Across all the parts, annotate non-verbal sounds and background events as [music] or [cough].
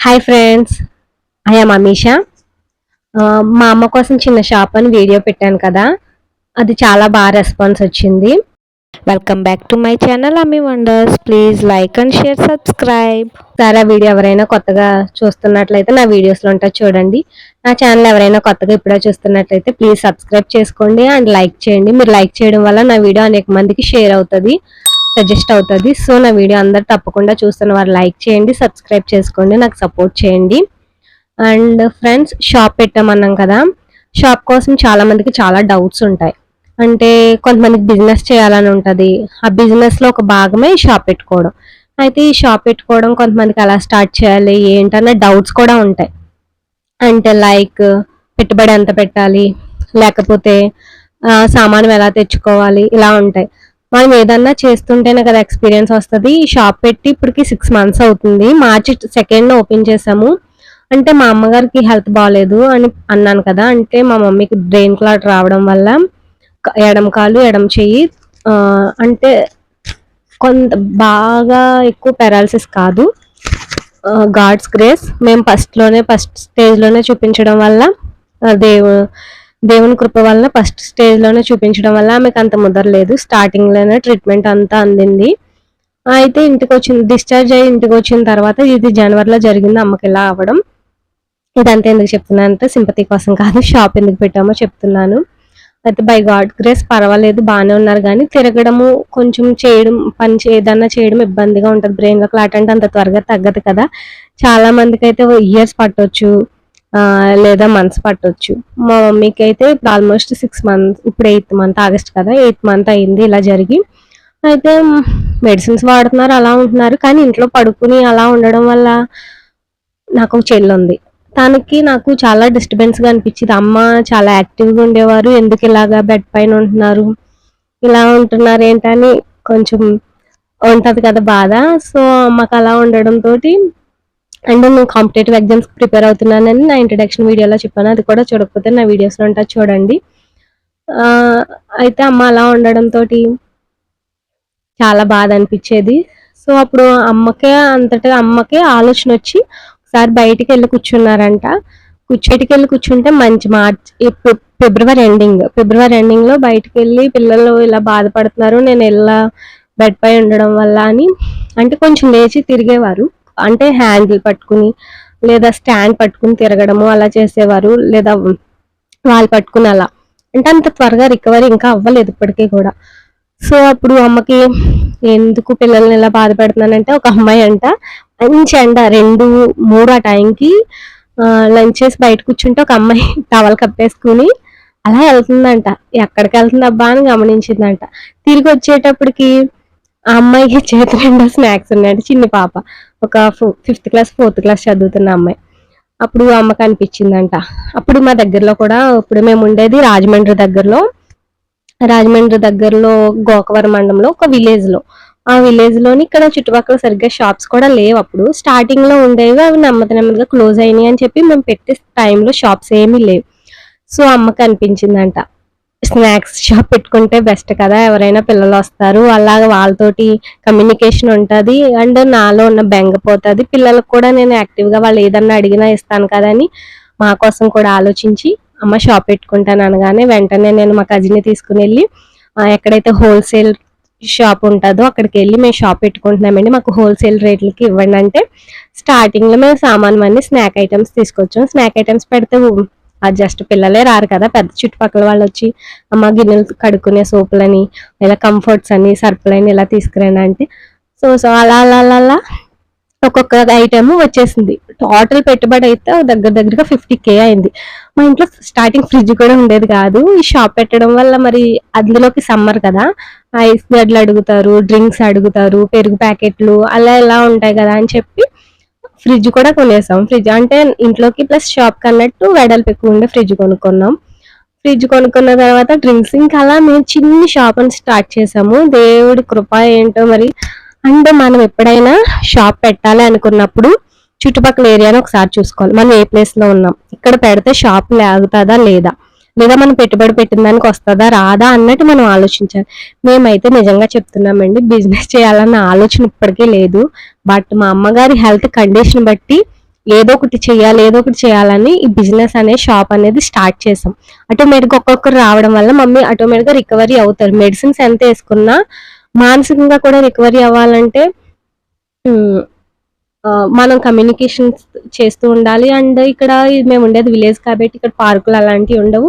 Hi friends I'm Ameesha ఆ, మా అమ్మ కోసం చిన్న షాప్ అని వీడియో పెట్టాను కదా. అది చాలా బాగా రెస్పాన్స్ వచ్చింది. Welcome back to my channel Ammi wonders please like and share subscribe sir video ఎవరైనా కొత్తగా చూస్తున్నట్లయితే నా వీడియోస్లో ఉంటుంది చూడండి. నా ఛానల్ ఎవరైనా కొత్తగా ఇప్పుడే చూస్తున్నట్లయితే ప్లీజ్ సబ్స్క్రైబ్ చేసుకోండి అండ్ లైక్ చేయండి. మీరు లైక్ చేయడం వల్ల నా వీడియో అనేక మందికి షేర్ అవుతుంది. సజెస్ట్ అవుతుంది. సో నా వీడియో అందరు తప్పకుండా చూస్తున్న వారు లైక్ చేయండి సబ్స్క్రైబ్ చేసుకోండి నాకు సపోర్ట్ చేయండి. అండ్ ఫ్రెండ్స్ షాప్ పెట్టామన్నాం కదా. షాప్ కోసం చాలా మందికి చాలా డౌట్స్ ఉంటాయి. అంటే కొంతమందికి బిజినెస్ చేయాలని ఉంటుంది. ఆ బిజినెస్లో ఒక భాగమే షాప్ పెట్టుకోవడం. అయితే ఈ షాప్ పెట్టుకోవడం కొంతమందికి ఎలా స్టార్ట్ చేయాలి ఏంటన్న డౌట్స్ కూడా ఉంటాయి. అంటే లైక్ పెట్టుబడి ఎంత పెట్టాలి లేకపోతే సామాను ఎలా తెచ్చుకోవాలి ఇలా ఉంటాయి. మనం ఏదన్నా చేస్తుంటేనే కదా ఎక్స్పీరియన్స్ వస్తుంది. ఈ షాప్ పెట్టి ఇప్పటికి సిక్స్ మంత్స్ అవుతుంది. మార్చి సెకండ్ ఓపెన్ చేసాము. అంటే మా అమ్మగారికి హెల్త్ బాగాలేదు అని అన్నాను కదా. అంటే మా మమ్మీకి బ్రెయిన్ క్లాట్ రావడం వల్ల ఎడం ఎడమ కాలు ఎడం చెయ్యి అంటే కొంత బాగా ఎక్కువ పెరాలసిస్ కాదు. గాడ్స్ గ్రేస్ మేము ఫస్ట్లోనే ఫస్ట్ స్టేజ్లోనే చూపించడం వల్ల దేవు దేవుని కృప వల్ల ఫస్ట్ స్టేజ్లోనే చూపించడం వల్ల ఆమెకు అంత ముదరలేదు స్టార్టింగ్లోనే ట్రీట్మెంట్ అంతా అందింది. అయితే ఇంటికి వచ్చింది డిశ్చార్జ్ అయ్యి ఇంటికి వచ్చిన తర్వాత ఇది జనవరిలో జరిగింది. అమ్మకి ఇలా అవ్వడం. ఇదంతా ఎందుకు చెప్తున్నాను అంటే సింపతి కోసం కాదు షాప్ ఎందుకు పెట్టామో చెప్తున్నాను. అయితే బై గాడ్ గ్రేస్ పర్వాలేదు బాగానే ఉన్నారు. కానీ తిరగడము కొంచెం చేయడం పని ఏదన్నా చేయడం ఇబ్బందిగా ఉంటుంది. బ్రెయిన్లో క్లాట్ అంటే అంత త్వరగా తగ్గదు కదా. చాలా మందికి అయితే ఇయర్స్ పట్టవచ్చు లేదా మంత్స్ పట్టొచ్చు. మా మమ్మీకి అయితే ఇప్పుడు ఆల్మోస్ట్ సిక్స్ మంత్స్ ఇప్పుడు ఎయిత్ మంత్ ఆగస్ట్ కదా ఎయిత్ మంత్ అయింది ఇలా జరిగి. అయితే మెడిసిన్స్ వాడుతున్నారు అలా ఉంటున్నారు కానీ ఇంట్లో పడుకుని అలా ఉండడం వల్ల నాకు ఒక చెల్లి ఉంది. తనకి నాకు చాలా డిస్టర్బెన్స్గా అనిపించింది. అమ్మ చాలా యాక్టివ్గా ఉండేవారు ఎందుకు ఇలాగా బెడ్ పైన ఉంటున్నారు ఇలా ఉంటున్నారు ఏంటని కొంచెం ఉంటుంది కదా బాధ. సో అమ్మకి అలా ఉండడంతో అండ్ నేను కాంపిటేటివ్ ఎగ్జామ్స్ ప్రిపేర్ అవుతున్నానని నా ఇంట్రడక్షన్ వీడియోలో చెప్పాను. అది కూడా చూడకపోతే నా వీడియోస్లో ఉంటా చూడండి. అయితే అమ్మ అలా ఉండడంతో చాలా బాధ అనిపించేది. సో అప్పుడు అమ్మకే అంతటా అమ్మకే ఆలోచన వచ్చి ఒకసారి బయటికి వెళ్ళి కూర్చున్నారంట. కూర్చేటికి వెళ్ళి కూర్చుంటే మంచి మార్చ్ ఫిబ్రవరి ఎండింగ్. ఫిబ్రవరి ఎండింగ్లో బయటికి వెళ్ళి పిల్లలు ఇలా బాధపడుతున్నారు నేను ఇలా బెడ్ పై ఉండడం వల్ల అని. అంటే కొంచెం లేచి తిరిగేవారు. అంటే హ్యాండిల్ పట్టుకుని లేదా స్టాండ్ పట్టుకుని తిరగడము అలా చేసేవారు లేదా వాళ్ళు పట్టుకుని అలా. అంటే అంత త్వరగా రికవరీ ఇంకా అవ్వలేదు ఇప్పటికీ కూడా. సో అప్పుడు అమ్మకి ఎందుకు పిల్లల్ని ఇలా బాధ పెడుతున్నానంటే ఒక అమ్మాయి అంట మంచి ఎండ రెండు మూడు ఆ టైంకి లంచ్ చేసి బయట కూర్చుంటే ఒక అమ్మాయి [laughs] టవల్ కప్పేసుకుని అలా వెళ్తుందంట. ఎక్కడికి వెళ్తుంది అబ్బా అని గమనించిందంట. తిరిగి వచ్చేటప్పటికి ఆ అమ్మాయికి [laughs] చేతి నిండా స్నాక్స్ ఉన్నాయంట చిన్న పాప. ఒక ఫిఫ్త్ క్లాస్ ఫోర్త్ క్లాస్ చదువుతున్న అమ్మాయి. అప్పుడు అమ్మకి అనిపించిందంట అప్పుడు మా దగ్గరలో కూడా ఇప్పుడు మేము ఉండేది రాజమండ్రి దగ్గరలో. రాజమండ్రి దగ్గరలో గోకవరం మండలంలో ఒక విలేజ్లో ఆ విలేజ్లోని ఇక్కడ చుట్టుపక్కల సరిగ్గా షాప్స్ కూడా లేవు అప్పుడు. స్టార్టింగ్లో ఉండేవి అవి నెమ్మది నెమ్మదిగా క్లోజ్ అయినాయి అని చెప్పి మేము పెట్టే టైంలో షాప్స్ ఏమీ లేవు. సో అమ్మకి అనిపించిందంట స్నాక్స్ షాప్ పెట్టుకుంటే బెస్ట్ కదా ఎవరైనా పిల్లలు వస్తారు. అలాగ వాళ్ళతోటి కమ్యూనికేషన్ ఉంటుంది. అండ్ నాలో ఉన్న బెంగ పోతుంది. పిల్లలకు కూడా నేను యాక్టివ్గా వాళ్ళు ఏదన్నా అడిగినా ఇస్తాను కదా అని మా కోసం కూడా ఆలోచించి అమ్మ షాప్ పెట్టుకుంటాను అనగానే వెంటనే నేను మా కజిన్ తీసుకుని వెళ్ళి ఎక్కడైతే హోల్సేల్ షాప్ ఉంటుందో అక్కడికి వెళ్ళి మేము షాప్ పెట్టుకుంటున్నామండి. మాకు హోల్సేల్ రేట్లకి ఇవ్వండి అంటే స్టార్టింగ్లో మేము సామాన్ అన్ని స్నాక్ ఐటమ్స్ తీసుకొచ్చాం. స్నాక్ ఐటమ్స్ పెడితే ఆ జస్ట్ పిల్లలే రారు కదా పెద్ద చుట్టుపక్కల వాళ్ళు వచ్చి అమ్మ గిన్నెలు కడుక్కునే సోపులని ఇలా కంఫర్ట్స్ అని సర్పులని ఇలా తీసుకురండి అంటే సో సో అలా అలా అలా అలా ఒక్కొక్క ఐటమ్ వచ్చేసింది. టోటల్ పెట్టుబడి అయితే దగ్గర దగ్గరగా ఫిఫ్టీ కే అయింది. మా ఇంట్లో స్టార్టింగ్ ఫ్రిడ్జ్ కూడా ఉండేది కాదు. ఈ షాప్ పెట్టడం వల్ల మరి అందులోకి సమ్మర్ కదా ఐస్ గడ్లు అడుగుతారు డ్రింక్స్ అడుగుతారు పెరుగు ప్యాకెట్లు అలా ఎలా ఉంటాయి కదా అని చెప్పి ఫ్రిడ్జ్ కూడా కొనేసాం. ఫ్రిడ్జ్ అంటే ఇంట్లోకి ప్లస్ షాప్ కన్నట్టు వెడల్పు ఎక్కువ ఉండే ఫ్రిడ్జ్ కొనుక్కున్నాం. ఫ్రిడ్జ్ కొనుక్కున్న తర్వాత డ్రింక్స్ ఇంకా అలా మేము చిన్ని షాప్ అని స్టార్ట్ చేసాము. దేవుడి కృప ఏంటో మరి అంటే మనం ఎప్పుడైనా షాప్ పెట్టాలి అనుకున్నప్పుడు చుట్టుపక్కల ఏరియాని ఒకసారి చూసుకోవాలి. మనం ఏ ప్లేస్లో ఉన్నాం? ఇక్కడ పెడితే షాప్ లాగుతుందా లేదా? లేదా మనం పెట్టుబడి పెట్టిన దానికి వస్తుందా రాదా అన్నట్టు మనం ఆలోచించాలి. మేమైతే నిజంగా చెప్తున్నామండి బిజినెస్ చేయాలన్న ఆలోచన ఇప్పటికే లేదు. బట్ మా అమ్మగారి హెల్త్ కండిషన్ బట్టి ఏదో ఒకటి చేయాలి ఏదో ఒకటి చేయాలని ఈ బిజినెస్ అనే షాప్ అనేది స్టార్ట్ చేసాం ఆటోమేటిక్గా ఒక్కొక్కరు రావడం వల్ల మమ్మీ ఆటోమేటిక్గా రికవరీ అవుతారు. మెడిసిన్స్ ఎంత వేసుకున్నా మానసికంగా కూడా రికవరీ అవ్వాలంటే మనం కమ్యూనికేషన్ చేస్తూ ఉండాలి. అండ్ ఇక్కడ మేము ఉండేది విలేజ్ కాబట్టి ఇక్కడ పార్కులు అలాంటివి ఉండవు.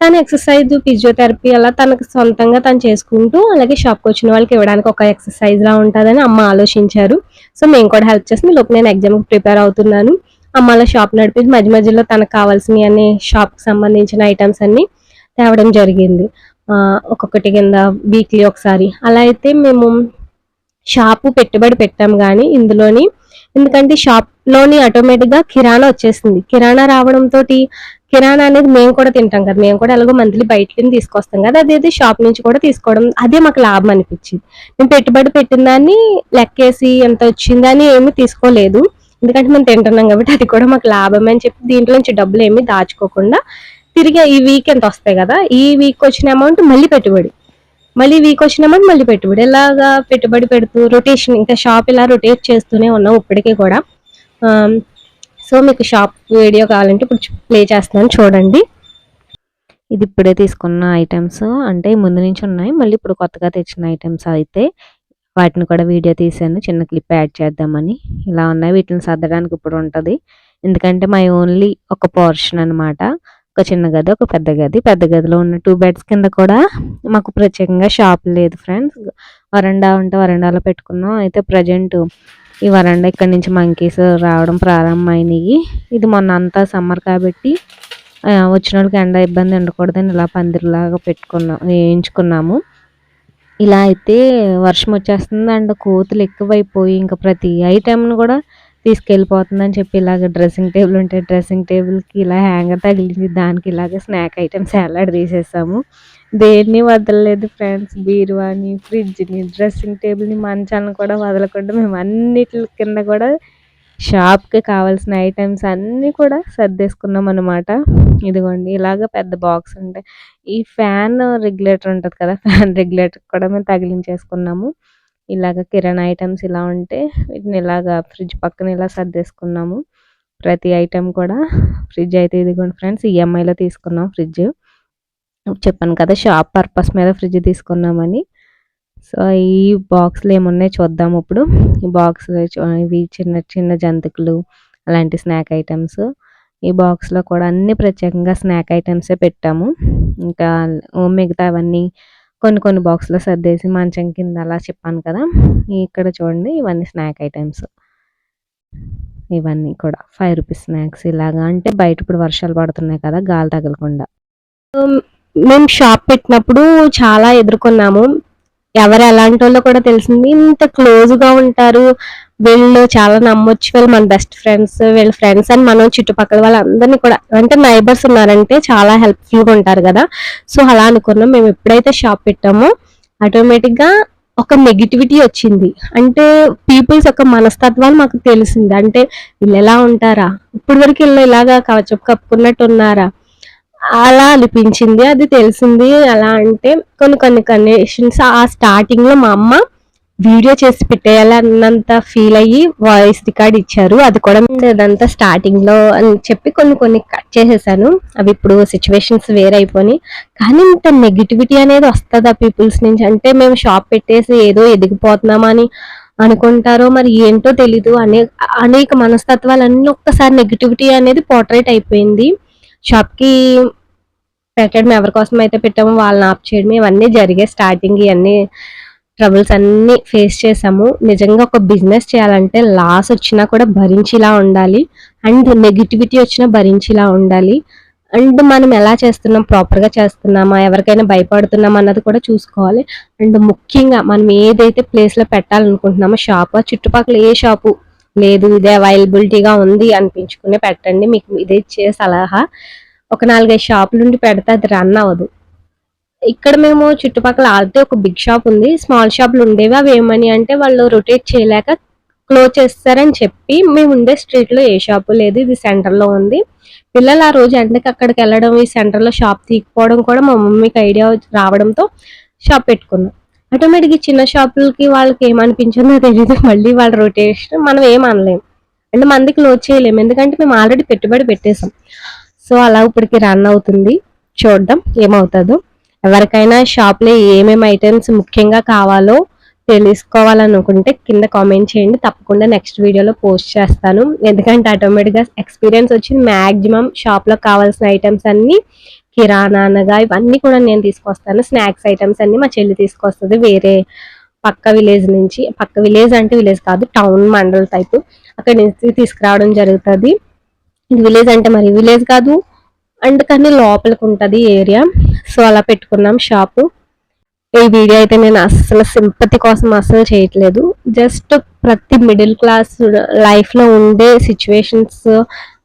తను ఎక్సర్సైజ్ ఫిజియోథెరపీ అలా తనకు సొంతంగా తను చేసుకుంటూ అలాగే షాప్కి వచ్చిన వాళ్ళకి ఇవ్వడానికి ఒక ఎక్సర్సైజ్ లా ఉంటుందని అమ్మ ఆలోచించారు. సో మేము కూడా హెల్ప్ చేసి లోపు నేను ఎగ్జామ్కి ప్రిపేర్ అవుతున్నాను. అమ్మ అలా షాప్ నడిపి మధ్య మధ్యలో తనకు కావాల్సినవి అన్ని షాప్కి సంబంధించిన ఐటమ్స్ అన్ని తేవడం జరిగింది. ఒక్కొక్కటి కింద వీక్లీ ఒకసారి. అలా అయితే మేము షాపు పెట్టుబడి పెట్టాము కానీ ఇందులోని ఎందుకంటే షాప్లోని ఆటోమేటిక్గా కిరాణా వచ్చేసింది. కిరాణా రావడంతో కిరాణా అనేది మేము కూడా తింటాం కదా. మేము కూడా ఎలాగో మంత్లీ బయటకి తీసుకొస్తాం కదా. అదేది షాప్ నుంచి కూడా తీసుకోవడం అదే మాకు లాభం అనిపించింది. మేము పెట్టుబడి పెట్టిన దాన్ని లెక్కేసి ఎంత వచ్చిందని ఏమీ తీసుకోలేదు. ఎందుకంటే మేము తింటున్నాం కాబట్టి అది కూడా మాకు లాభం అని చెప్పి దీంట్లో నుంచి డబ్బులు ఏమీ దాచుకోకుండా తిరిగి ఈ వీక్ ఎంత వస్తాయి కదా? ఈ వీక్ వచ్చిన అమౌంట్ మళ్ళీ పెట్టుబడి. మళ్ళీ వీక్ వచ్చినామని మళ్ళీ పెట్టుబడి. ఇలాగా పెట్టుబడి పెడుతూ రొటేషన్ ఇంకా షాప్ ఇలా రొటేట్ చేస్తూనే ఉన్నాం ఇప్పటికీ కూడా. సో మీకు షాప్ వీడియో కావాలంటే ఇప్పుడు ప్లే చేస్తున్నాను చూడండి. ఇది ఇప్పుడే తీసుకున్న ఐటమ్స్ అంటే ముందు నుంచి ఉన్నాయి మళ్ళీ ఇప్పుడు కొత్తగా తెచ్చిన ఐటమ్స్ అయితే వాటిని కూడా వీడియో తీసాను చిన్న క్లిప్ యాడ్ చేద్దామని. ఇలా ఉన్నాయి వీటిని సర్దడానికి ఇప్పుడు ఉంటుంది. ఎందుకంటే మై ఓన్లీ ఒక పోర్షన్ అన్నమాట. ఒక చిన్న గది ఒక పెద్ద గది. పెద్ద గదిలో ఉన్న టూ బెడ్స్ కింద కూడా మాకు ప్రత్యేకంగా షాప్ లేదు ఫ్రెండ్స్ వరండా ఉంటే వరండాలో పెట్టుకున్నాం. అయితే ప్రజెంట్ ఈ వరండా ఇక్కడ నుంచి మంకీస్ రావడం ప్రారంభమైనవి ఇది మొన్న అంతా సమ్మర్ కాబట్టి వచ్చిన వాళ్ళకి ఎండ ఇబ్బంది ఉండకూడదని ఇలా పందిరిలాగా పెట్టుకున్నాం వేయించుకున్నాము. ఇలా అయితే వర్షం వచ్చేస్తుంది అండ్ కోతులు ఎక్కువైపోయి ఇంకా ప్రతి ఐటెంను కూడా తీసుకెళ్ళిపోతుందని చెప్పి ఇలాగ డ్రెస్సింగ్ టేబుల్ ఉంటే డ్రెస్సింగ్ టేబుల్కి ఇలా హ్యాంగర్ తగిలింది దానికి ఇలాగ స్నాక్ ఐటమ్స్ ఎలాడ తీసేసాము. దేన్ని వదలలేదు ఫ్రెండ్స్ బీరువాని ఫ్రిడ్జ్ని డ్రెస్సింగ్ టేబుల్ని మంచాలను కూడా వదలకుండా మేము అన్నిటి కింద కూడా షాప్కి కావాల్సిన ఐటమ్స్ అన్నీ కూడా సర్దేసుకున్నాం అనమాట ఇదిగోండి ఇలాగ పెద్ద బాక్స్ ఉంటాయి ఈ ఫ్యాన్ రెగ్యులేటర్ ఉంటుంది కదా [laughs] ఫ్యాన్ రెగ్యులేటర్ కూడా మేము తగిలించేసుకున్నాము. ఇలాగ కిరాణా ఐటమ్స్ ఇలా ఉంటే వీటిని ఇలాగ ఫ్రిడ్జ్ పక్కన ఇలా సర్దేసుకున్నాము. ప్రతి ఐటెం కూడా ఫ్రిడ్జ్ అయితే ఇదిగోండి ఫ్రెండ్స్ ఈఎంఐలో తీసుకున్నాం ఫ్రిడ్జ్ చెప్పాను కదా షాప్ పర్పస్ మీద ఫ్రిడ్జ్ తీసుకున్నామని. సో ఈ బాక్స్లు ఏమున్నాయి చూద్దాం ఇప్పుడు. ఈ బాక్స్ ఇవి చిన్న చిన్న జంతికలు అలాంటి స్నాక్ ఐటమ్స్ ఈ బాక్స్లో కూడా అన్ని ప్రత్యేకంగా స్నాక్ ఐటమ్సే పెట్టాము. ఇంకా మిగతా అవన్నీ కొన్ని కొన్ని బాక్స్లో సర్దేసి మంచం కింద అలా చెప్పాను కదా. ఇక్కడ చూడండి ఇవన్నీ స్నాక్ ఐటమ్స్ ఇవన్నీ కూడా ఫైవ్ రూపీస్ స్నాక్స్ ఇలాగా. అంటే బయట ఇప్పుడు వర్షాలు పడుతున్నాయి కదా గాలి తగలకుండా. మేము షాప్ పెట్టినప్పుడు చాలా ఎదుర్కొన్నాము. ఎవరు ఎలాంటి వాళ్ళో కూడా తెలిసింది. ఇంత క్లోజ్గా ఉంటారు. వీళ్ళు చాలా నమ్మొచ్చు. వీళ్ళు మన బెస్ట్ ఫ్రెండ్స్ వీళ్ళ ఫ్రెండ్స్ అని మనం చుట్టుపక్కల వాళ్ళందరినీ కూడా అంటే నైబర్స్ ఉన్నారంటే చాలా హెల్ప్ఫుల్గా ఉంటారు కదా. సో అలా అనుకున్నాం. మేము ఎప్పుడైతే షాప్ పెట్టామో ఆటోమేటిక్గా ఒక నెగిటివిటీ వచ్చింది. అంటే పీపుల్స్ యొక్క మనస్తత్వాలు మాకు తెలిసింది. అంటే వీళ్ళు ఎలా ఉంటారా? ఇప్పటి వరకు వీళ్ళు ఇలాగా కవచపు కప్పుకున్నట్టు ఉన్నారా? అలా అనిపించింది అది తెలిసింది. ఎలా అంటే కొన్ని కొన్ని కండిషన్స్ ఆ స్టార్టింగ్లో మా అమ్మ వీడియో చేసి పెట్టేయాలన్నంత ఫీల్ అయ్యి వాయిస్ రికార్డ్ ఇచ్చారు. అది కూడా అదంతా స్టార్టింగ్లో అని చెప్పి కొన్ని కొన్ని కట్ చేసేసాను. అవి ఇప్పుడు సిచ్యువేషన్స్ వేరైపోయి కానీ ఇంత నెగిటివిటీ అనేది వస్తుంది ఆ పీపుల్స్ నుంచి? అంటే మేము షాప్ పెట్టేసి ఏదో ఎదిగిపోతున్నామని అనుకుంటారో మరి ఏంటో తెలీదు. అనే అనేక మనస్తత్వాలన్నీ ఒక్కసారి నెగిటివిటీ అనేది పోర్ట్రేట్ అయిపోయింది. షాప్కి పెట్టడం ఎవరి కోసం అయితే పెట్టామో వాళ్ళని ఆప్ చేయడం ఇవన్నీ జరిగే స్టార్టింగ్ ఇవన్నీ ట్రబుల్స్ అన్ని ఫేస్ చేసాము. నిజంగా ఒక బిజినెస్ చేయాలంటే లాస్ వచ్చినా కూడా భరించేలా ఉండాలి. అండ్ నెగిటివిటీ వచ్చినా భరించేలా ఉండాలి. అండ్ మనం ఎలా చేస్తున్నాం? ప్రాపర్గా చేస్తున్నామా? ఎవరికైనా భయపడుతున్నామా అన్నది కూడా చూసుకోవాలి. అండ్ ముఖ్యంగా మనం ఏదైతే ప్లేస్లో పెట్టాలనుకుంటున్నామో షాప్ చుట్టుపక్కల ఏ షాపు లేదు ఇదే అవైలబిలిటీగా ఉంది అనిపించుకునే పెట్టండి. మీకు ఇదే ఇచ్చే సలహా. ఒక నాలుగైదు షాపులు నుండి పెడితే అది రన్ అవ్వదు. ఇక్కడ మేము చుట్టుపక్కల ఆల్రెడీ ఒక బిగ్ షాప్ ఉంది. స్మాల్ షాపులు ఉండేవి. అవి ఏమని అంటే వాళ్ళు రొటేట్ చేయలేక క్లోజ్ చేస్తారని చెప్పి మేము ఉండే స్ట్రీట్లో ఏ షాపు లేదు. ఇది సెంటర్లో ఉంది. పిల్లలు ఆ రోజు ఎండకి అక్కడికి వెళ్ళడం ఈ సెంటర్లో షాప్ తీయకపోవడం కూడా మా మమ్మీకి ఐడియా రావడంతో షాప్ పెట్టుకున్నాం. ఆటోమేటిక్ చిన్న షాపులకి వాళ్ళకి ఏమనిపించిందో తెలియదు. మళ్ళీ వాళ్ళ రొటేషన్ మనం ఏం అనలేం. అంటే మంది క్లోజ్ చేయలేము ఎందుకంటే మేము ఆల్రెడీ పెట్టుబడి పెట్టేసాం. సో అలా ఇప్పటికి రన్ అవుతుంది. చూద్దాం ఏమవుతుందో. ఎవరికైనా షాప్లో ఏమేమి ఐటమ్స్ ముఖ్యంగా కావాలో తెలుసుకోవాలనుకుంటే కింద కామెంట్ చేయండి. తప్పకుండా నెక్స్ట్ వీడియోలో పోస్ట్ చేస్తాను. ఎందుకంటే ఆటోమేటిక్గా ఎక్స్పీరియన్స్ వచ్చింది. మ్యాక్సిమం షాప్లో కావాల్సిన ఐటమ్స్ అన్నీ కిరాణా అనగా ఇవన్నీ కూడా నేను తీసుకొస్తాను. స్నాక్స్ ఐటమ్స్ అన్ని మా చెల్లి తీసుకొస్తుంది. వేరే పక్క విలేజ్ నుంచి పక్క విలేజ్ అంటే విలేజ్ కాదు టౌన్ మండల్ టైప్. అక్కడి నుంచి తీసుకురావడం జరుగుతుంది. విలేజ్ అంటే మరి విలేజ్ కాదు అండ్ కానీ లోపలికి ఉంటుంది ఏరియా. సో అలా పెట్టుకున్నాం షాపు. ఈ వీడియో అయితే నేను అస్సలు సింపతి కోసం అస్సలు చేయట్లేదు. జస్ట్ ప్రతి మిడిల్ క్లాస్ లైఫ్లో ఉండే సిచ్యువేషన్స్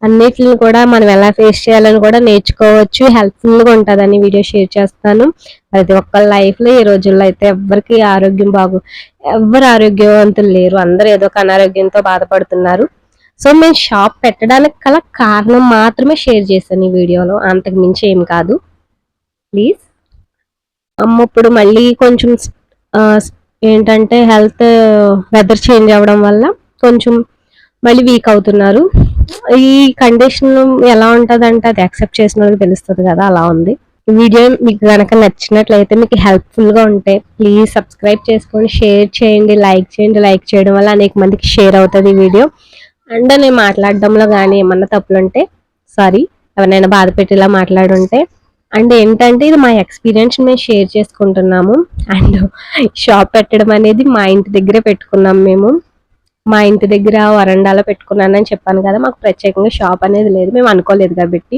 అన్నిటిని కూడా మనం ఎలా ఫేస్ చేయాలని కూడా నేర్చుకోవచ్చు. హెల్ప్ఫుల్గా ఉంటుందని వీడియో షేర్ చేస్తాను. ప్రతి ఒక్క లైఫ్లో ఈ రోజుల్లో అయితే ఎవరికి ఆరోగ్యం బాగు ఎవరు ఆరోగ్యవంతులు లేరు. అందరూ ఏదో ఒక అనారోగ్యంతో బాధపడుతున్నారు. సో మేము షాప్ పెట్టడానికి గల కారణం మాత్రమే షేర్ చేశాను ఈ వీడియోలో. అంతకు మించి ఏం కాదు. ప్లీజ్ అమ్మ ఇప్పుడు మళ్ళీ కొంచెం ఏంటంటే హెల్త్ వెదర్ చేంజ్ అవ్వడం వల్ల కొంచెం మళ్ళీ వీక్ అవుతున్నారు. ఈ కండిషన్ ఎలా ఉంటుందంటే అది యాక్సెప్ట్ చేసిన వాళ్ళకి తెలుస్తుంది కదా అలా ఉంది. వీడియో మీకు కనుక నచ్చినట్లయితే మీకు హెల్ప్ఫుల్గా ఉంటే ప్లీజ్ సబ్స్క్రైబ్ చేసుకొని షేర్ చేయండి లైక్ చేయండి. లైక్ చేయడం వల్ల అనేక మందికి షేర్ అవుతుంది ఈ వీడియో అండ్ నేను మాట్లాడడంలో కానీ ఏమన్నా తప్పులు ఉంటే సారీ ఎవరినైనా బాధ పెట్టేలా మాట్లాడుంటే. అండ్ ఏంటంటే ఇది మా ఎక్స్పీరియన్స్ మేము షేర్ చేసుకుంటున్నాము. అండ్ షాప్ పెట్టడం అనేది మా ఇంటి దగ్గరే పెట్టుకున్నాం మేము. మా ఇంటి దగ్గర వరండాలో పెట్టుకున్నానని చెప్పాను కదా మాకు ప్రత్యేకంగా షాప్ అనేది లేదు మేము అనుకోలేదు కాబట్టి.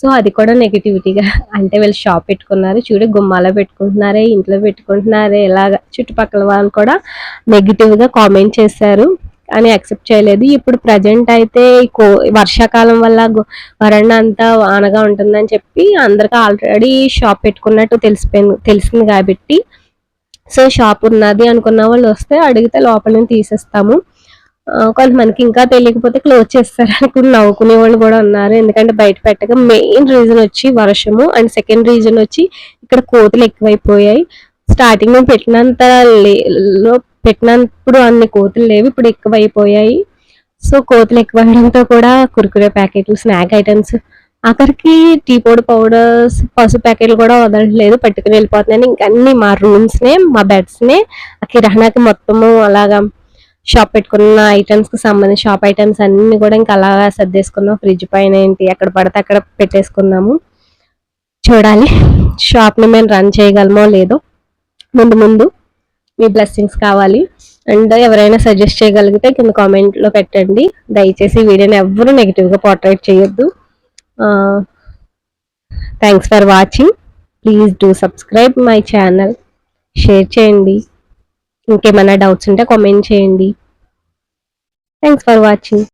సో అది కూడా నెగిటివిటీగా అంటే వీళ్ళు షాప్ పెట్టుకున్నారు చూడు గుమ్మాలో పెట్టుకుంటున్నారే ఇంట్లో పెట్టుకుంటున్నారే ఇలాగ చుట్టుపక్కల వాళ్ళు కూడా నెగిటివ్గా కామెంట్ చేశారు అని యాక్సెప్ట్ చేయలేదు. ఇప్పుడు ప్రజెంట్ అయితే కో- వర్షాకాలం వల్ల వరండా అంతా వానగా ఉంటుందని చెప్పి అందరికీ ఆల్రెడీ షాప్ పెట్టుకున్నట్టు తెలిసిపోయింది తెలిసింది కాబట్టి సో షాప్ ఉన్నది అనుకున్న వాళ్ళు వస్తే అడిగితే లోపల నుంచి తీసేస్తాము. కొంతమందికి ఇంకా తెలియకపోతే క్లోజ్ చేస్తారు అనుకుని నవ్వుకునే వాళ్ళు కూడా ఉన్నారు. ఎందుకంటే బయట పెట్టక మెయిన్ రీజన్ వచ్చి వర్షము అండ్ సెకండ్ రీజన్ వచ్చి ఇక్కడ కోతులు ఎక్కువైపోయాయి. స్టార్టింగ్ మేము పెట్టినంత లే- లో పెట్టినప్పుడు అన్ని కోతులు లేవు ఇప్పుడు ఎక్కువైపోయాయి. సో కోతులు ఎక్కువడంతో కూడా కురుకురే ప్యాకెట్లు స్నాక్ ఐటమ్స్ ఆఖరికి టీ పొడి పౌడర్స్ పసుపు ప్యాకెట్లు కూడా వదలట్లేదు పట్టుకుని వెళ్ళిపోతున్నాను. ఇంకా అన్ని మా రూమ్స్నే మా బెడ్స్నే ఆ కిరాణాకి మొత్తము అలాగా షాప్ పెట్టుకున్న ఐటమ్స్కి సంబంధించిన సంబంధించి షాప్ ఐటమ్స్ అన్నీ కూడా ఇంకా అలాగా సర్దేసుకున్నాం. ఫ్రిడ్జ్ పైన ఏంటి ఎక్కడ పడితే అక్కడ పెట్టేసుకున్నాము. చూడాలి షాప్ని మేము రన్ చేయగలమో లేదో. ముందు ముందు మీ బ్లెస్సింగ్స్ కావాలి. అండ్ ఎవరైనా సజెస్ట్ చేయగలిగితే కింద కామెంట్లో పెట్టండి. దయచేసి వీడియోని ఎవ్వరూ నెగిటివ్గా పోర్ట్రేట్ చేయొద్దు. Thanks for watching please do subscribe my channel share చేయండి. ఇంకేమైనా డౌట్స్ ఉంటే కామెంట్ చేయండి. Thanks for watching